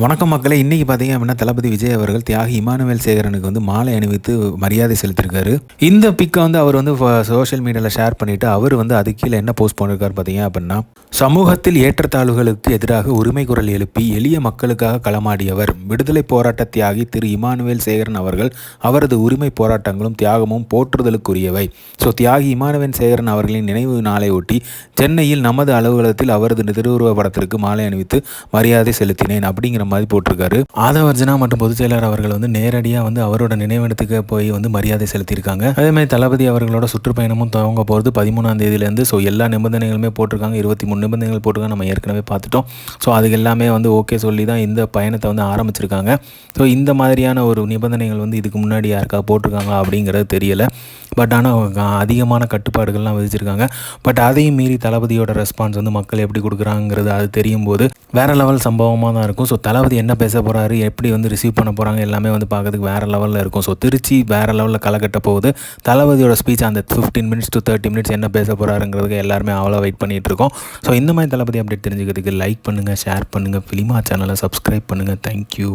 வணக்கம் மக்களே. இன்றைக்கி பார்த்தீங்க அப்படின்னா தளபதி விஜய் அவர்கள் தியாகி இமானுவேல் சேகரனுக்கு வந்து மாலை அணிவித்து மரியாதை செலுத்திருக்காரு இந்த பிக்கை வந்து அவர் வந்து சோஷியல் மீடியாவில் ஷேர் பண்ணிவிட்டு அவர் வந்து அது கீழே என்ன போஸ்ட் பண்ணியிருக்காரு பார்த்தீங்க அப்படின்னா சமூகத்தில் ஏற்றத்தாழ்வுகளுக்கு எதிராக உரிமை குரல் எழுப்பி எளிய மக்களுக்காக களமாடியவர் விடுதலை போராட்ட தியாகி திரு இமானுவேல் சேகரன் அவர்கள் அவரது உரிமை போராட்டங்களும் தியாகமும் போற்றுதலுக்குரியவை. ஸோ தியாகி இமானுவேல் சேகரன் அவர்களின் நினைவு நாளை ஒட்டி சென்னையில் நமது அலுவலகத்தில் அவரது திருவுருவ படத்திற்கு மாலை அணிவித்து மரியாதை செலுத்தினேன். அப்படி அப்படிங்கிற மாதிரி போட்டிருக்காரு. ஆதவர்ஜனா மற்றும் பொதுச் செயலர் அவர்கள் வந்து நேரடியாக வந்து அவரோட நினைவிடத்துக்கு போய் வந்து மரியாதை செலுத்தியிருக்காங்க. அதே மாதிரி தளபதி அவர்களோட சுற்றுப்பயணமும் துவங்க போகிறது பதிமூணாம் தேதியிலேருந்து. ஸோ எல்லா நிபந்தனைகளுமே போட்டிருக்காங்க. இருபத்தி மூணு நிபந்தனைகள் போட்டிருக்காங்க. நம்ம ஏற்கனவே பார்த்துட்டோம். ஸோ அதுக்கு எல்லாமே வந்து ஓகே சொல்லி தான் இந்த பயணத்தை வந்து ஆரம்பிச்சிருக்காங்க. ஸோ இந்த மாதிரியான ஒரு நிபந்தனைகள் வந்து இதுக்கு முன்னாடி யாருக்காவது போட்டிருக்காங்களா அப்படிங்கிறது தெரியலை. பட் ஆனால் அதிகமான கட்டுப்பாடுகள்லாம் விதிச்சிருக்காங்க. பட் அதையும் மீறி தளபதியோட ரெஸ்பான்ஸ் வந்து மக்கள் எப்படி கொடுக்குறாங்கிறது அது தெரியும் போது வேறு லெவல் சம்பவமாக தான் இருக்கும். ஸோ தளபதி என்ன பேச போகிறாரு எப்படி வந்து ரிசீவ் பண்ண போகிறாங்க எல்லாமே வந்து பார்க்கறதுக்கு வேறு லெவலில் இருக்கும். ஸோ திருச்சி வேறு லெவலில் களைகட்ட போகுது. தளபதியோட ஸ்பீச் அந்த fifteen minutes to thirty minutes என்ன பேச போகிறாருங்கிறதுக்கு எல்லாருமே அவ்வளோ வெயிட் பண்ணிகிட்டு இருக்கோம். ஸோ இந்த மாதிரி தளபதி அப்டேட் தெரிஞ்சுக்கிறதுக்கு லைக் பண்ணுங்கள் ஷேர் பண்ணுங்கள் ஃபிலிமா சேனலை சப்ஸ்கிரைப் பண்ணுங்கள் தேங்க்யூ